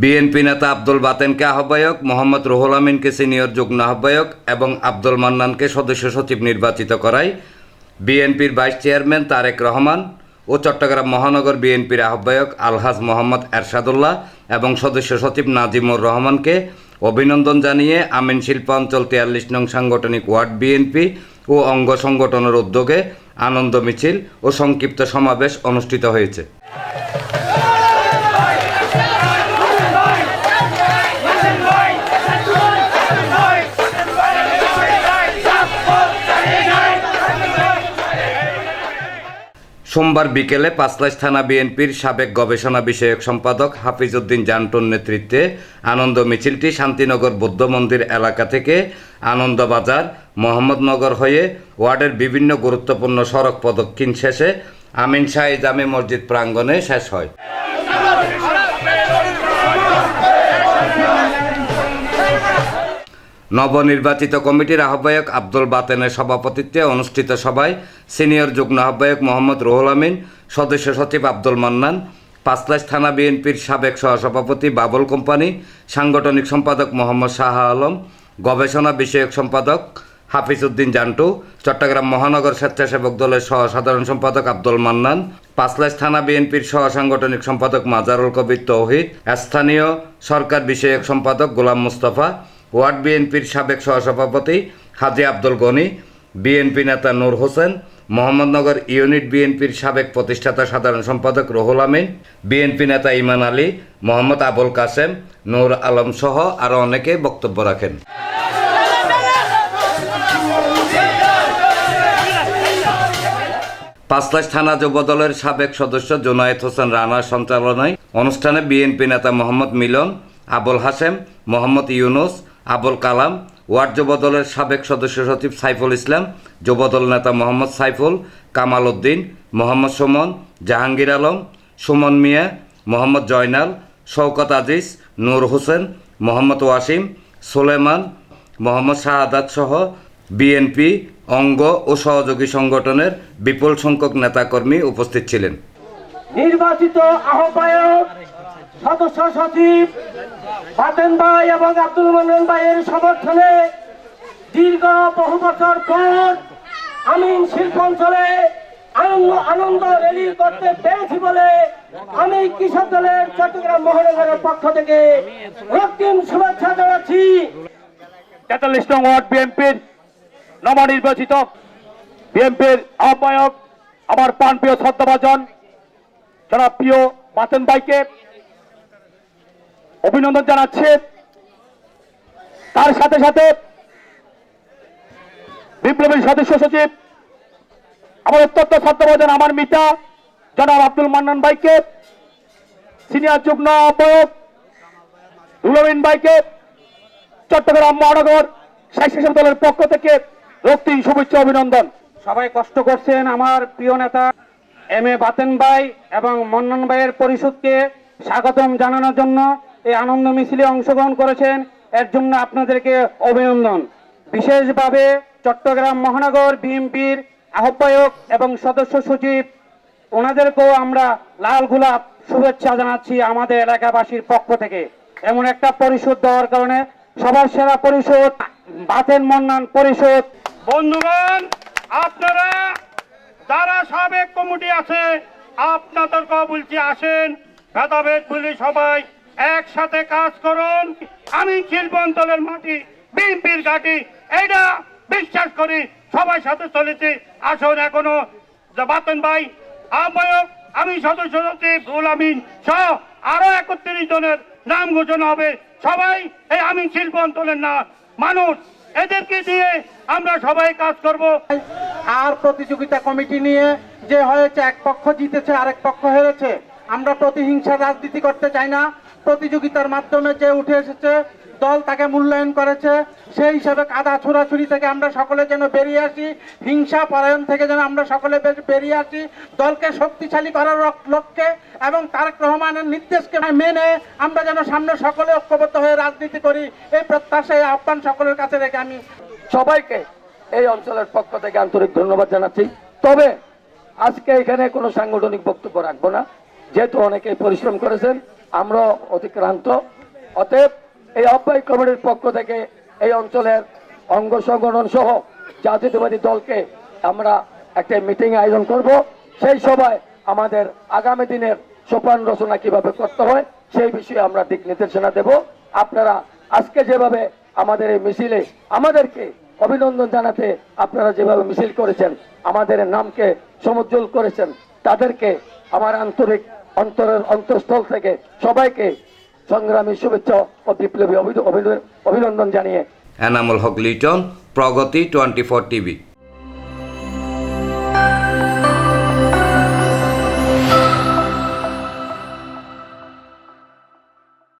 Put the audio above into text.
BNP নেতা আব্দুল বাতেনকে আহ্বায়ক, মোহাম্মদ রুহুল আমিনকে সিনিয়র যুগ্ম আহ্বায়ক এবং আব্দুল মান্নানকে সদস্য সচিব নির্বাচিত করায় বিএনপির ভাইস চেয়ারম্যান তারেক রহমান ও চট্টগ্রাম মহানগর বিএনপির আহ্বায়ক আলহাজ মোহাম্মদ এরশাদুল্লাহ এবং সদস্য সচিব নাজিমুর রহমানকে অভিনন্দন জানিয়ে আমিন শিল্পাঞ্চল তিয়াল্লিশ নং সাংগঠনিক ওয়ার্ড বিএনপি ও অঙ্গ সংগঠনের উদ্যোগে আনন্দ মিছিল ও সংক্ষিপ্ত সমাবেশ অনুষ্ঠিত হয়েছে। সোমবার বিকেলে পাঁচলাইশ থানা বিএনপির সাবেক গবেষণা বিষয়ক সম্পাদক হাফিজউদ্দিন জান্টুর নেতৃত্বে আনন্দ মিছিলটি শান্তিনগর বৌদ্ধ মন্দির এলাকা থেকে আনন্দবাজার মোহাম্মদনগর হয়ে ওয়ার্ডের বিভিন্ন গুরুত্বপূর্ণ সড়ক প্রদক্ষিণ শেষে আমিন শাহ জামে মসজিদ প্রাঙ্গণে শেষ হয়। নবনির্বাচিত কমিটির আহ্বায়ক আব্দুল বাতেনের সভাপতিত্বে অনুষ্ঠিত সভায় সিনিয়র যুগ্ম আহ্বায়ক মোহাম্মদ রুহুল আমিন, সদস্য সচিব আব্দুল মান্নান পাঁচলাশ থানা বিএনপির সাবেক সহসভাপতি বাবুল কোম্পানি, সাংগঠনিক সম্পাদক মোহাম্মদ শাহ আলম, গবেষণা বিষয়ক সম্পাদক হাফিজ উদ্দিন জান্টু, চট্টগ্রাম মহানগর স্বেচ্ছাসেবক দলের সহ সাধারণ সম্পাদক আব্দুল মান্নান পাঁচলাশ থানা বিএনপির সহ সাংগঠনিক সম্পাদক মাজারুল কবির তৌহিদ, স্থানীয় সরকার বিষয়ক সম্পাদক গোলাম মুস্তফা ওয়ার্ড বিএনপির সাবেক সহসভাপতি হাজি আব্দুল গনি, বিএনপি নেতা নূর হোসেন, মোহাম্মদনগর ইউনিট বিএনপির সাবেক প্রতিষ্ঠাতা সাধারণ সম্পাদক রহুল আমিন, বিএনপি নেতা ইমান আলী, মোহাম্মদ আবুল কাসেম, নূর আলম সহ আরও অনেকে বক্তব্য রাখেন। পাঁচলাশ থানা যুবদলের সাবেক সদস্য জোনায়েত হোসেন রানার সঞ্চালনায় অনুষ্ঠানে বিএনপি নেতা মোহাম্মদ মিলন, আবুল হাসেম মোহাম্মদ ইউনুস আবুল কালাম, ওয়ার্ড যুবদলের সাবেক সদস্য সচিব সাইফুল ইসলাম, যুবদল নেতা মোহাম্মদ সাইফুল, কামাল উদ্দিন, মোহাম্মদ সুমন, জাহাঙ্গীর আলম, সুমন মিয়া, মোহাম্মদ জয়নাল, শওকত আজিজ, নূর হোসেন, মোহাম্মদ ওয়াসিম, সুলেমান, মোহাম্মদ শাহাদাত সহ বিএনপি, অঙ্গ ও সহযোগী সংগঠনের বিপুল সংখ্যক নেতাকর্মী উপস্থিত ছিলেন। নির্বাচিত আহ্বায়ক সদস্য সচিব বাতেন ভাই এবং আব্দুল মন্ডল ভাইয়ের সমর্থনে দীর্ঘ বহু বছর পর আমিন শিল্পাঞ্চলে আনন্দ আনন্দ র্যালি করতে পেরেছি বলে আমি কৃষক দলের চট্টগ্রাম মহানগরের পক্ষ থেকে রক্তিম শুভেচ্ছা জানাচ্ছি। তেতাল্লিশ নং ওয়ার্ড বিএনপির নবনির্বাচিত বিএনপির আহ্বায়ক, আমার প্রাণপ্রিয় শ্রদ্ধাভাজন যারা প্রিয় বাতেন ভাইকে অভিনন্দন জানাচ্ছে। তার সাথে সাথে বিপ্লবী সদস্য সচিব, আমার অত্যন্ত শ্রদ্ধাভাজন আমার মিতা, জনাব আব্দুল মান্নান ভাইকে, সিনিয়র যুগ্ম আহ্বায়ক রুলমিন ভাইকে, চট্টগ্রাম মহানগর স্বেচ্ছাসেবক দলের পক্ষ থেকে রক্তিম শুভেচ্ছা, অভিনন্দন। সবাই কষ্ট করছেন আমার প্রিয় নেতা এম এ বাতেন ভাই এবং মন্নন ভাইয়ের পরিষদকে স্বাগতম জানানোর জন্য। এই আনন্দ মিছিলে অংশগ্রহণ করেছেন। এর জন্য আপনাদেরকে অভিনন্দন। বিশেষভাবে চট্টগ্রাম মহানগর বিএনপির আহ্বায়ক এবং সদস্য সচিব, ওনাদেরকেও আমরা লাল গোলাপ শুভেচ্ছা জানাচ্ছি আমাদের এলাকাবাসীর পক্ষ থেকে। এমন একটা পরিশোধ দেওয়ার কারণে সবার সেরা পরিষদ বাতেন মন্নান পরিশোধ। বন্ধুগণ, আপনারা যারা সাবেক কমিটি আছে আপনাদেরকে বলছি আসেন। ভেদাভেদ বলি সবাই একসাথে কাজ করুন। আমি শিল্প অঞ্চলের মাটি, বিএনপির ঘাটি, এইটা বিশ্বাস করি সবাই সাথে চলেছি। আসুন এখনও বাতেন ভাই, আহ্বায়ক, আমি সদস্য সচিব রুল আমিন সহ আরও একত্রিশ জনের নাম ঘোষণা হবে। সবাই এই আমি শিল্প অঞ্চলের না, মানুষ। এদেরকে দিয়ে আমরা সবাই কাজ করব। আর প্রতিযোগিতা কমিটি নিয়ে যে হয়েছে, এক পক্ষ জিতেছে, আরেক পক্ষ হেরেছে, আমরা প্রতিহিংসার রাজনীতি করতে চাই না। প্রতিযোগিতার মাধ্যমে যে উঠে এসেছে, দল তাকে মূল্যায়ন করেছে, সেই হিসাবে কাদা ছোড়াছুরি থেকে আমরা সকলে যেন বেরিয়ে আসি, হিংসা পরায়ণ থেকে যেন আমরা সকলে বেরিয়ে আসি, দলকে শক্তিশালী করার লক্ষ্যে এবং তারেক রহমানের নির্দেশকে মেনে আমরা যেন সামনে সকলে ঐক্যবদ্ধ হয়ে রাজনীতি করি, এই প্রত্যাশায় আহ্বান সকলের কাছে রেখে আমি সবাইকে এই অঞ্চলের পক্ষ থেকে আন্তরিক ধন্যবাদ জানাচ্ছি। তবে আজকে এখানে কোনো সাংগঠনিক বক্তব্য রাখব না, যেহেতু অনেকে পরিশ্রম করেছেন। আমরাও অতিক্রান্ত। অতএব এই আহ্বায়ক কমিটির পক্ষ থেকে এই অঞ্চলের অঙ্গ সংগঠন সহ জাতীয়তাবাদী দলকে আমরা একটা মিটিং আয়োজন করব। সেই সভায় আমাদের আগামী দিনের সোপান রচনা কীভাবে করতে হয়, সেই বিষয়ে আমরা দিক নির্দেশনা দেব। আপনারা আজকে যেভাবে আমাদের এই মিছিলে আমাদেরকে অভিনন্দন জানাতে আপনারা যেভাবে মিছিল করেছেন, আমাদের নামকে সমুজ্জ্বল করেছেন, তাদেরকে আমার আন্তরিক অন্তরের অন্তঃস্থল থেকে সবাইকে সংগ্রামী শুভেচ্ছা ও বিপ্লবী অভি- অভি- অভিনন্দন জানিয়ে এনামুল হক লিটন, প্রগতি, টোয়েন্টি ফোর টিভি।